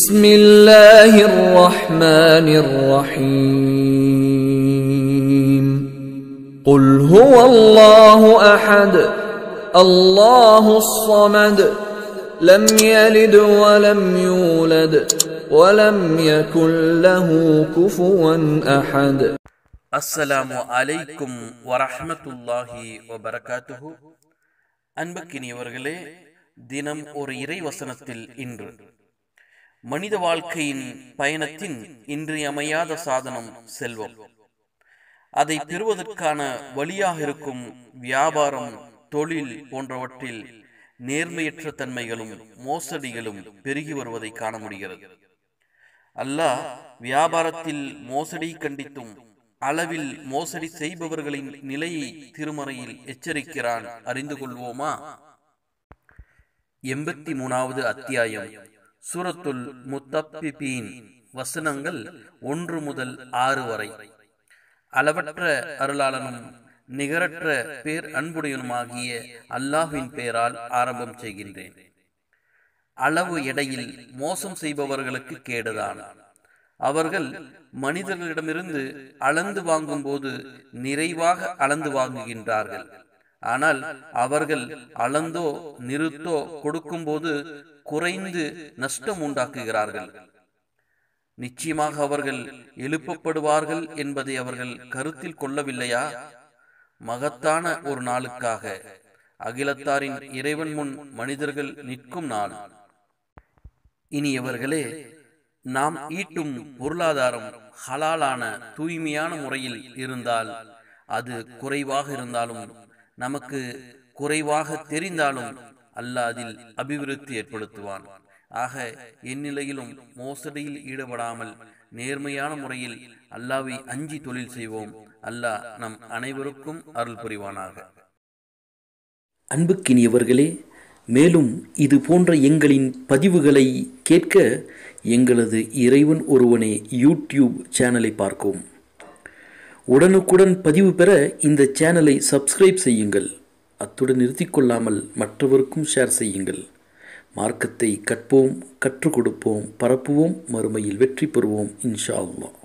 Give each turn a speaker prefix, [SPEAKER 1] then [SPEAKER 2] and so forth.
[SPEAKER 1] بسم الله الرحمن الرحيم قل هو الله احد الله الصمد لم يلد ولم يولد ولم يكن له كفوا احد
[SPEAKER 2] அஸ்ஸலாமு அலைக்கும் வரஹ்மத்துல்லாஹி வபரகாத்துஹு அன்புக்கினியவர்களே தினம் ஒரு இறை வசனத்தில் இன்று மனித வாழ்க்கையின் பயணத்தின் இன்றியமையாத சாதனம் செல்வம். அதை பெறுவதற்கான வழியாக இருக்கும் வியாபாரம் தொழில் போன்றவற்றில் நேர்மையற்ற தன்மைகளும் மோசடிகளும் பெருகி வருவதை காண முடிகிறது. அல்லாஹ் வியாபாரத்தில் மோசடி கண்டித்தும் அளவில் மோசடி செய்பவர்களின் நிலையை திருமறையில் எச்சரிக்கிறான். அறிந்து கொள்வோமா? எண்பத்தி மூணாவது அத்தியாயம். சூரத்துல் முத்தப்பிபீன் வசனங்கள் ஒன்று முதல் ஆறு வரை. அளவற்ற அருளாளனும் நிகரற்ற பேர் அன்புடையனுமாகிய அல்லாஹின் பெயரால் ஆரம்பம் செய்கின்றேன். அளவு எடையில் மோசம் செய்பவர்களுக்கு கேடுதான். அவர்கள் மனிதர்களிடமிருந்து அளந்து வாங்கும்போது நிறைவாக அளந்து வாங்குகின்றார்கள். ஆனால் அவர்கள் அளந்தோ நிறுத்தோ கொடுக்கும்போது குறைந்து நஷ்டம் உண்டாக்குகிறார்கள். நிச்சயமாக அவர்கள் எழுப்பப்படுவார்கள் என்பதை அவர்கள் கருத்தில் கொள்ளவில்லையா? மகத்தான ஒரு நாளுக்காக. அகிலத்தாரின் இறைவன் முன் மனிதர்கள் நிற்கும் நாள். இனியவர்களே நாம் ஈட்டும் பொருளாதாரம் ஹலாலான தூய்மையான முறையில் இருந்தால் அது குறைவாக இருந்தாலும் நமக்கு குறைவாக தெரிந்தாலும் அல்லாஹ் அதில் அபிவிருத்தி ஏற்படுத்துவான். ஆக எந்நிலையிலும் மோசடியில் ஈடுபடாமல் நேர்மையான முறையில் அல்லாவை அஞ்சி தொழில் செய்வோம். அல்லாஹ் நம் அனைவருக்கும் அருள் புரிவானாக.
[SPEAKER 3] அன்புக்கினியவர்களே மேலும் இது போன்ற எங்களின் பதிவுகளை கேட்க எங்களது இறைவன் ஒருவனே யூடியூப் சேனலை பார்க்கவும். உடனுக்குடன் பதிவு பெற இந்த சேனலை சப்ஸ்கிரைப் செய்யுங்கள். அத்துடன் நிறுத்திக்கொள்ளாமல் மற்றவருக்கும் ஷேர் செய்யுங்கள். மார்க்கத்தை கற்போம் கற்றுக் கொடுப்போம் பரப்புவோம் மறுமையில் வெற்றி பெறுவோம் இன்ஷா அல்லா